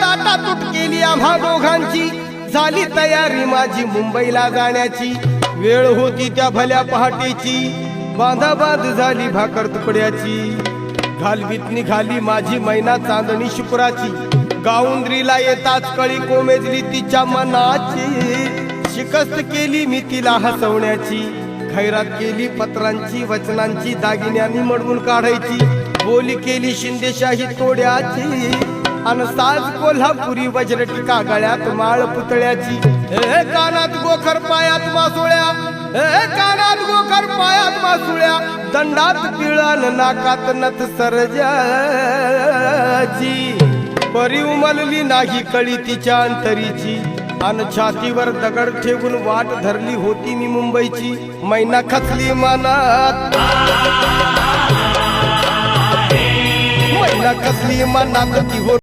ताटातूट केली आम्हा दोघांची. झाली तयारी माझी मुंबईला जाण्याची. वेळ होती त्या भल्या पहाटेची. बांधा झाली भाकर तुकड्याची. घालवीत निघाली माझी मैना चांदणी शुक्राची. गाऊंद्रीला येताच कळी कोमेजली तिच्या मनाची. शिकस्त केली मी तिला हसवण्याची. खैरात केली पत्रांची वचनांची दागिन्यांनी मडवून काढायची. बोली केली शिंदेशाही तोड्याची. आणि साज कोल्हापुरी वज्र टिका गळ्यात माळ पुतळ्याची. हे कानात गोखर पायात मासुळ्या. हे कानात गोखर पायात मासुळ्या. दंडात पिळान नाकात नथ सरजाची. परी उमलली नाही कळी तिच्या अंतरीची. अन छातीवर दगड ठेवून वाट धरली होती मी मुंबईची. मैना खचली मनात. मैना खचली मनात ती हो